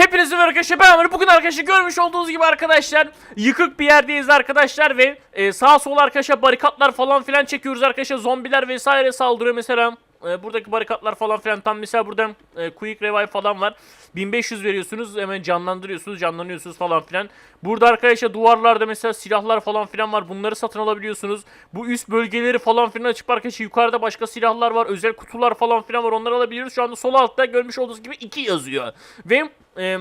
Hepinize merhaba arkadaşlar ben Ömer. Bugün arkadaşlar görmüş olduğunuz gibi arkadaşlar yıkık bir yerdeyiz arkadaşlar ve e, sağ sol arkadaşlar barikatlar falan filan çekiyoruz arkadaşlar zombiler vesaire saldırıyor mesela e, buradaki barikatlar falan filan tam mesela burada e, quick revive falan var. 1500 veriyorsunuz hemen canlandırıyorsunuz canlanıyorsunuz falan filan. Burada arkadaşlar duvarlarda mesela silahlar falan filan var bunları satın alabiliyorsunuz. Bu üst bölgeleri falan filan açıp arkadaşlar yukarıda başka silahlar var özel kutular falan filan var onları alabiliyoruz. Şu anda sol altta görmüş olduğunuz gibi 2 yazıyor. Ve e,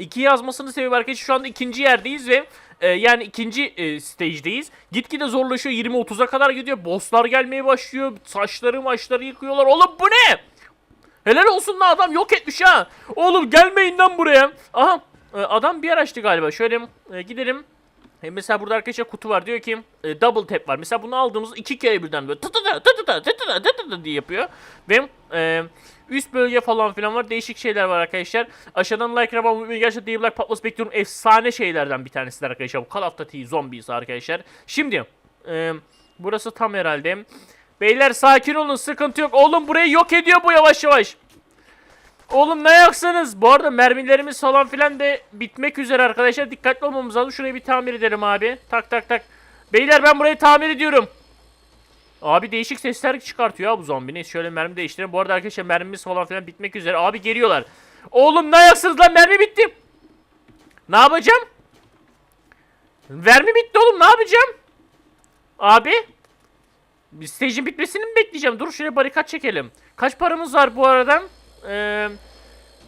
İki yazmasını sebebi arkadaşlar şu anda ikinci yerdeyiz ve e, yani ikinci e, stage'deyiz. Gitgide zorlaşıyor 20-30'a kadar gidiyor. Bosslar gelmeye başlıyor. Saçları maçları yıkıyorlar. Oğlum bu ne? Helal olsun lan adam yok etmiş ha. Oğlum gelmeyin lan buraya. Aha e, adam bir yer açtı galiba. Şöyle e, gidelim. E, mesela burada arkadaşlar kutu var diyor ki e, double tap var. Mesela bunu aldığımız iki kere birden böyle tı tı tı tı tı tı tı tı tı tı diye yapıyor. Ve e, üst bölge falan filan var. Değişik şeyler var arkadaşlar. Aşağıdan like abone olmayı gerçekten Dave Black Patlas bekliyorum. Efsane şeylerden bir tanesidir arkadaşlar. Bu Call of Duty Zombies arkadaşlar. Şimdi e, burası tam herhalde. Beyler sakin olun sıkıntı yok. Oğlum burayı yok ediyor bu yavaş yavaş. Oğlum ne yaksınız? Bu arada mermilerimiz falan filan da bitmek üzere arkadaşlar. Dikkatli olmamız lazım. Şurayı bir tamir edelim abi. Tak tak tak. Beyler ben burayı tamir ediyorum. Abi değişik sesler çıkartıyor ya bu zombi. Şöyle mermi değiştirelim. Bu arada arkadaşlar mermimiz falan filan bitmek üzere. Abi geliyorlar. Oğlum ne yaksınız lan mermi bitti. Ne yapacağım? Mermi bitti oğlum ne yapacağım? Abi. Stage'in bitmesini mi bekleyeceğim? Dur şuraya barikat çekelim. Kaç paramız var bu arada? Eee...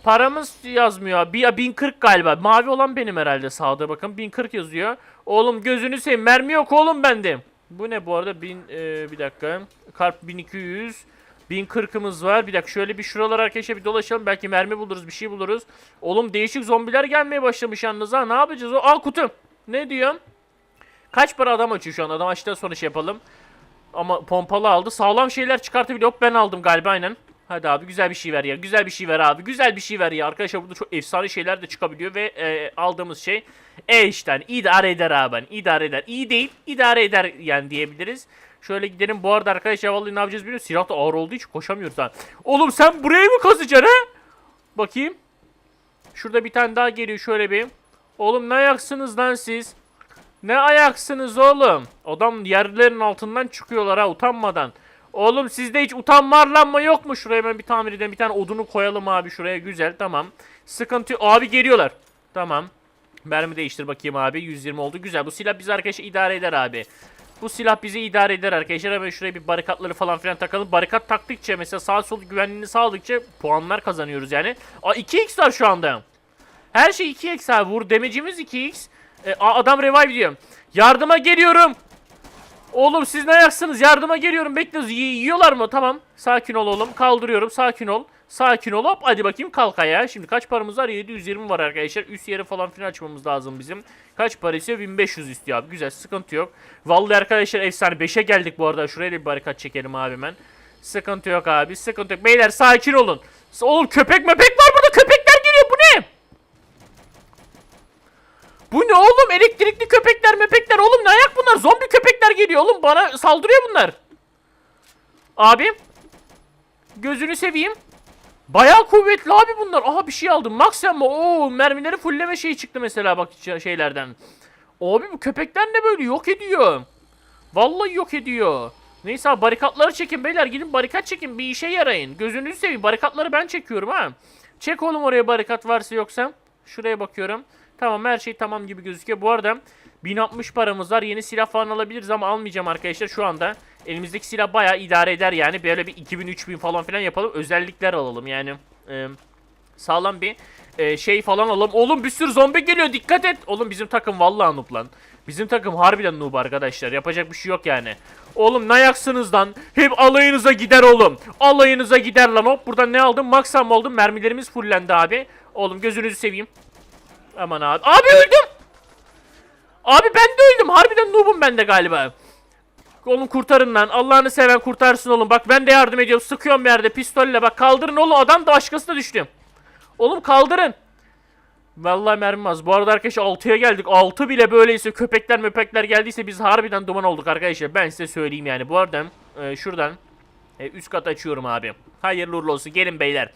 Paramız yazmıyor. Bir 1040 galiba. Mavi olan benim herhalde sağda bakın. 1040 yazıyor. Oğlum gözünü seveyim. Mermi yok oğlum bende. Bu ne bu arada? 1000 e, bir dakika. Karp 1200. 1040'ımız var. Bir dakika şöyle bir şuralar arkadaşlar bir dolaşalım. Belki mermi buluruz, bir şey buluruz. Oğlum değişik zombiler gelmeye başlamış yalnız ha. Ne yapacağız? O al kutu. Ne diyor? Kaç para adam açıyor şu an? Adam açtıktan sonra şey yapalım. Ama pompalı aldı. Sağlam şeyler çıkartabiliyor. Hop ben aldım galiba aynen. Hadi abi güzel bir şey ver ya. Güzel bir şey ver abi. Güzel bir şey ver ya. Arkadaşlar burada çok efsane şeyler de çıkabiliyor ve e, aldığımız şey e işte hani idare eder abi. Hani idare eder. İyi değil. idare eder yani diyebiliriz. Şöyle gidelim. Bu arada arkadaşlar vallahi ne yapacağız bilmiyorum. Silah da ağır olduğu için koşamıyoruz ha. Oğlum sen buraya mı kazacaksın ha? Bakayım. Şurada bir tane daha geliyor şöyle bir. Oğlum ne ayaksınız lan siz? Ne ayaksınız oğlum? Adam yerlerin altından çıkıyorlar ha utanmadan. Oğlum sizde hiç utanmarlanma yok mu? Şuraya ben bir tamir edelim. Bir tane odunu koyalım abi şuraya. Güzel tamam. Sıkıntı. Abi geliyorlar. Tamam. Mermi değiştir bakayım abi. 120 oldu. Güzel. Bu silah bizi arkadaşlar idare eder abi. Bu silah bizi idare eder arkadaşlar. Hemen şuraya bir barikatları falan filan takalım. Barikat taktıkça mesela sağ sol güvenliğini sağladıkça puanlar kazanıyoruz yani. Aa 2x var şu anda. Her şey 2x abi. Vur demecimiz 2x. E, a- adam revive diyor. Yardıma geliyorum. Oğlum siz ne ayaksınız? Yardıma geliyorum. Bekliyoruz. Y- yiyorlar mı? Tamam. Sakin ol oğlum. Kaldırıyorum. Sakin ol. Sakin ol. Hop hadi bakayım kalk ayağa. Şimdi kaç paramız var? 720 var arkadaşlar. Üst yeri falan filan açmamız lazım bizim. Kaç para istiyor? 1500 istiyor abi. Güzel. Sıkıntı yok. Vallahi arkadaşlar efsane. 5'e geldik bu arada. Şuraya da bir barikat çekelim abi hemen. Sıkıntı yok abi. Sıkıntı yok. Beyler sakin olun. Oğlum köpek mepek var burada. Köpekler geliyor. Bu ne? Bu ne oğlum? Elektrikli köpekler mepekler oğlum ne ayak bunlar? Zombi köpekler geliyor oğlum. Bana saldırıyor bunlar. Abi. Gözünü seveyim. Bayağı kuvvetli abi bunlar. Aha bir şey aldım. Max ama o mermileri fullleme şeyi çıktı mesela bak şeylerden. Abi bu köpekler ne böyle yok ediyor. Vallahi yok ediyor. Neyse abi barikatları çekin beyler gidin barikat çekin bir işe yarayın. Gözünüzü seveyim barikatları ben çekiyorum ha. Çek oğlum oraya barikat varsa yoksa. Şuraya bakıyorum. Tamam her şey tamam gibi gözüküyor. Bu arada 1060 paramız var. Yeni silah falan alabiliriz ama almayacağım arkadaşlar şu anda. Elimizdeki silah bayağı idare eder yani. Böyle bir 2000-3000 falan filan yapalım. Özellikler alalım yani. Ee, sağlam bir e, şey falan alalım. Oğlum bir sürü zombi geliyor dikkat et. Oğlum bizim takım vallahi noob lan. Bizim takım harbiden noob arkadaşlar. Yapacak bir şey yok yani. Oğlum ne yaksınız lan? Hep alayınıza gider oğlum. Alayınıza gider lan. Hop buradan ne aldım? Maxam oldu. Mermilerimiz fullendi abi. Oğlum gözünüzü seveyim. Aman abi. Abi öldüm. Abi ben de öldüm. Harbiden noob'um ben de galiba. Oğlum kurtarın lan. Allah'ını seven kurtarsın oğlum. Bak ben de yardım ediyorum. Sıkıyorum bir yerde pistolle. Bak kaldırın oğlum. Adam da başkası da düştü. Oğlum kaldırın. Vallahi mermim. Bu arada arkadaşlar 6'ya geldik. 6 bile böyleyse köpekler möpekler geldiyse biz harbiden duman olduk arkadaşlar. Ben size söyleyeyim yani. Bu arada e, şuradan e, üst kat açıyorum abi. Hayırlı uğurlu olsun. Gelin beyler.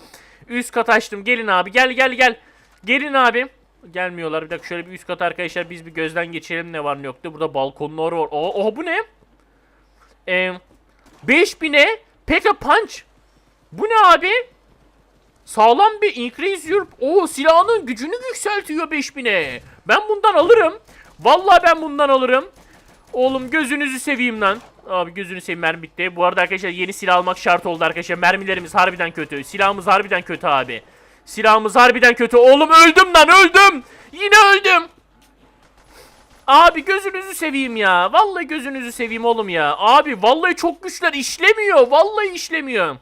Üst kat açtım. Gelin abi. Gel gel gel. Gelin abi. Gelmiyorlar. Bir dakika şöyle bir üst kat arkadaşlar biz bir gözden geçirelim ne var ne yoktu. Burada balkonlar var. Aa, oha bu ne? Ee, 5000'e Pekka Punch. Bu ne abi? Sağlam bir increase your... O silahının gücünü yükseltiyor 5000'e. Ben bundan alırım. Vallahi ben bundan alırım. Oğlum gözünüzü seveyim lan. Abi gözünü seveyim mermi bitti. Bu arada arkadaşlar yeni silah almak şart oldu arkadaşlar. Mermilerimiz harbiden kötü. Silahımız harbiden kötü abi. Silahımız harbiden kötü. Oğlum öldüm lan öldüm. Yine öldüm. Abi gözünüzü seveyim ya. Vallahi gözünüzü seveyim oğlum ya. Abi vallahi çok güçler işlemiyor. Vallahi işlemiyor.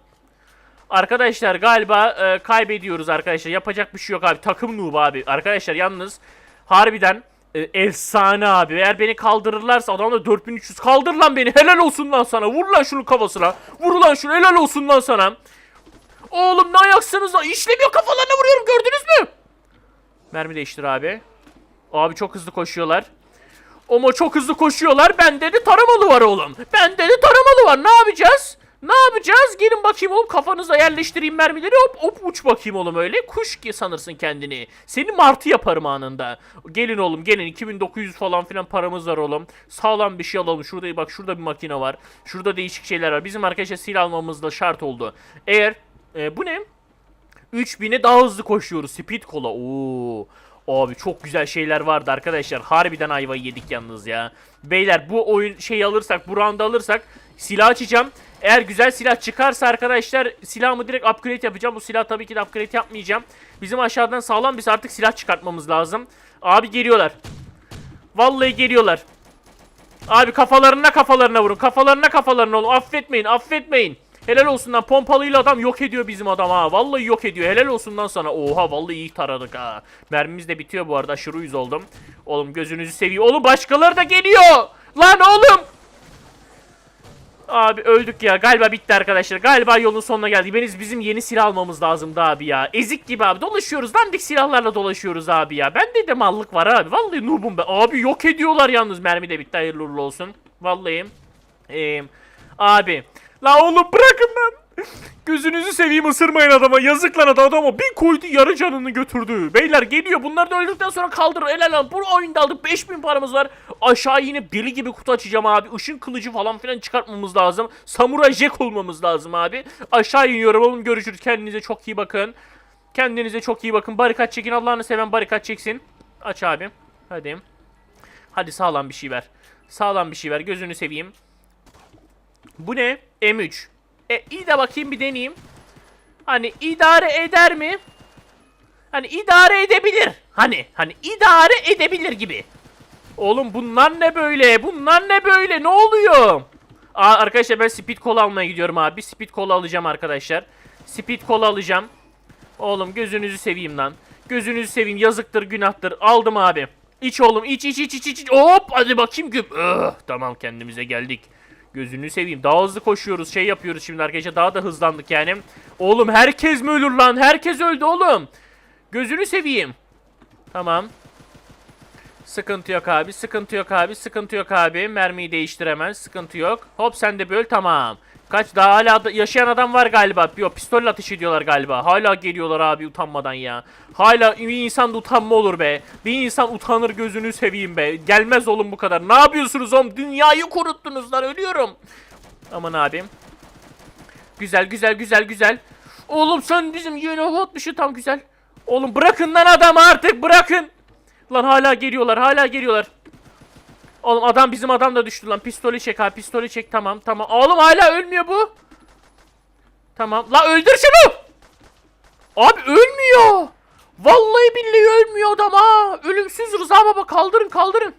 Arkadaşlar galiba e, kaybediyoruz arkadaşlar. Yapacak bir şey yok abi. Takım noob abi. Arkadaşlar yalnız harbiden e, efsane abi. Eğer beni kaldırırlarsa adamda 4300 kaldır lan beni. Helal olsun lan sana. Vur lan şunun kafasına. Vur lan şunu. Helal olsun lan sana. Oğlum ne ayaksınız lan? İşlemiyor kafalarına vuruyorum gördünüz mü? Mermi değiştir abi. Abi çok hızlı koşuyorlar. Ama çok hızlı koşuyorlar. Bende de taramalı var oğlum. Bende de taramalı var. Ne yapacağız? Ne yapacağız? Gelin bakayım oğlum kafanıza yerleştireyim mermileri hop hop uç bakayım oğlum öyle. Kuş ki sanırsın kendini. Seni martı yaparım anında. Gelin oğlum gelin 2900 falan filan paramız var oğlum. Sağlam bir şey alalım. Şurada bak şurada bir makine var. Şurada değişik şeyler var. Bizim arkadaşlar silah almamız da şart oldu. Eğer e, bu ne? 3000'e daha hızlı koşuyoruz. Speed kola. Oo. Abi çok güzel şeyler vardı arkadaşlar. Harbiden ayvayı yedik yalnız ya. Beyler bu oyun şey alırsak, bu round alırsak silah açacağım. Eğer güzel silah çıkarsa arkadaşlar silahımı direkt upgrade yapacağım. Bu silah tabii ki de upgrade yapmayacağım. Bizim aşağıdan sağlam bir artık silah çıkartmamız lazım. Abi geliyorlar. Vallahi geliyorlar. Abi kafalarına kafalarına vurun. Kafalarına kafalarına oğlum. Affetmeyin affetmeyin. Helal olsun lan pompalıyla adam yok ediyor bizim adam ha. Vallahi yok ediyor. Helal olsun lan sana. Oha vallahi iyi taradık ha. Mermimiz de bitiyor bu arada. Aşırı yüz oldum. Oğlum gözünüzü seveyim. Oğlum başkaları da geliyor. Lan oğlum. Abi öldük ya. Galiba bitti arkadaşlar. Galiba yolun sonuna geldik. Beniz bizim yeni silah almamız lazımdı abi ya. Ezik gibi abi. Dolaşıyoruz. Dandik silahlarla dolaşıyoruz abi ya. Bende de mallık var abi. Vallahi noobum ben. Abi yok ediyorlar yalnız. Mermi de bitti. Hayırlı uğurlu olsun. Vallahi. Ee, abi. La oğlum bırakın lan. Gözünüzü seveyim ısırmayın adama. Yazık lan adam adama. Bir koydu yarı canını götürdü. Beyler geliyor. Bunlar da öldükten sonra kaldırır. Helal lan. Bu oyunda aldık. 5000 paramız var. Aşağı yine deli gibi kutu açacağım abi. Işın kılıcı falan filan çıkartmamız lazım. Samuray Jack olmamız lazım abi. Aşağı iniyorum oğlum. Görüşürüz. Kendinize çok iyi bakın. Kendinize çok iyi bakın. Barikat çekin. Allah'ını seven barikat çeksin. Aç abi. Hadi. Hadi sağlam bir şey ver. Sağlam bir şey ver. Gözünü seveyim. Bu ne? M3. E iyi de bakayım bir deneyeyim. Hani idare eder mi? Hani idare edebilir. Hani hani idare edebilir gibi. Oğlum bunlar ne böyle? Bunlar ne böyle? Ne oluyor? Aa, arkadaşlar ben speed kola almaya gidiyorum abi. Speed kola alacağım arkadaşlar. Speed kola alacağım. Oğlum gözünüzü seveyim lan. Gözünüzü seveyim. Yazıktır, günahtır. Aldım abi. İç oğlum. iç iç iç iç iç. Hop hadi bakayım güp. Öh, tamam kendimize geldik. Gözünü seveyim. Daha hızlı koşuyoruz. Şey yapıyoruz şimdi arkadaşlar. Daha da hızlandık yani. Oğlum herkes mi ölür lan? Herkes öldü oğlum. Gözünü seveyim. Tamam. Sıkıntı yok abi. Sıkıntı yok abi. Sıkıntı yok abi. Mermiyi değiştiremez. Sıkıntı yok. Hop sen de böl. Tamam. Kaç daha hala yaşayan adam var galiba. Yok pistolle ateş ediyorlar galiba. Hala geliyorlar abi utanmadan ya. Hala bir insan da utanma olur be. Bir insan utanır gözünü seveyim be. Gelmez oğlum bu kadar. Ne yapıyorsunuz oğlum? Dünyayı kuruttunuz lan ölüyorum. Aman abim. Güzel güzel güzel güzel. Oğlum sen bizim yeni hava atmışı tam güzel. Oğlum bırakın lan adamı artık bırakın. Lan hala geliyorlar hala geliyorlar. Oğlum adam bizim adam da düştü lan. Pistolü çek abi pistolü çek tamam tamam. Oğlum hala ölmüyor bu. Tamam. La öldür şunu. Abi ölmüyor. Vallahi billahi ölmüyor adam ha. Ölümsüz Rıza baba kaldırın kaldırın.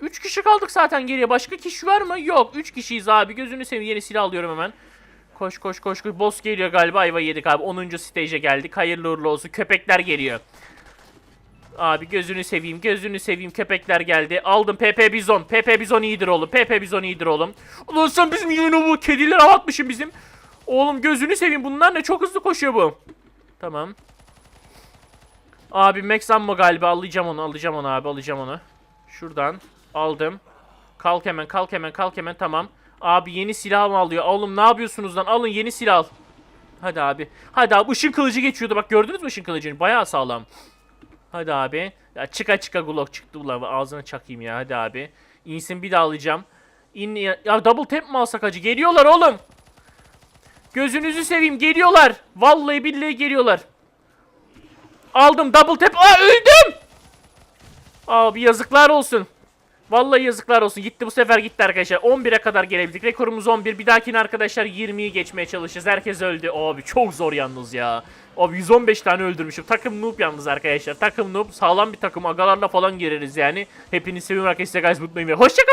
3 kişi kaldık zaten geriye. Başka kişi var mı? Yok. 3 kişiyiz abi. Gözünü seveyim. Yeni silah alıyorum hemen. Koş koş koş koş. Boss geliyor galiba. Ayva yedik abi. 10. stage'e geldik. Hayırlı uğurlu olsun. Köpekler geliyor. Abi gözünü seveyim, gözünü seveyim. Köpekler geldi. Aldım PP Bizon. PP Bizon iyidir oğlum. PP Bizon iyidir oğlum. Ulan sen bizim yeni bu kediler atmışsın bizim. Oğlum gözünü seveyim. Bunlar ne? Çok hızlı koşuyor bu. Tamam. Abi Max Ammo galiba. Alacağım onu, alacağım onu abi. Alacağım onu. Şuradan. Aldım. Kalk hemen, kalk hemen, kalk hemen. Tamam. Abi yeni silah mı alıyor? Oğlum ne yapıyorsunuz lan? Alın yeni silah. Hadi abi. Hadi abi ışın kılıcı geçiyordu. Bak gördünüz mü ışın kılıcını? Bayağı sağlam. Hadi abi. Ya çıka çıka Glock çıktı ulan ağzına çakayım ya hadi abi. İnsin bir daha alacağım. İn ya, double tap mi alsak acı? Geliyorlar oğlum. Gözünüzü seveyim geliyorlar. Vallahi billahi geliyorlar. Aldım double tap. Aa öldüm. Abi yazıklar olsun. Vallahi yazıklar olsun. Gitti bu sefer gitti arkadaşlar. 11'e kadar gelebildik. Rekorumuz 11. Bir dahakine arkadaşlar 20'yi geçmeye çalışacağız. Herkes öldü. Abi çok zor yalnız ya. Abi 115 tane öldürmüşüm. Takım noob yalnız arkadaşlar. Takım noob. Sağlam bir takım. Agalarla falan gireriz yani. Hepinizi seviyorum arkadaşlar. Guys ve Hoşçakalın.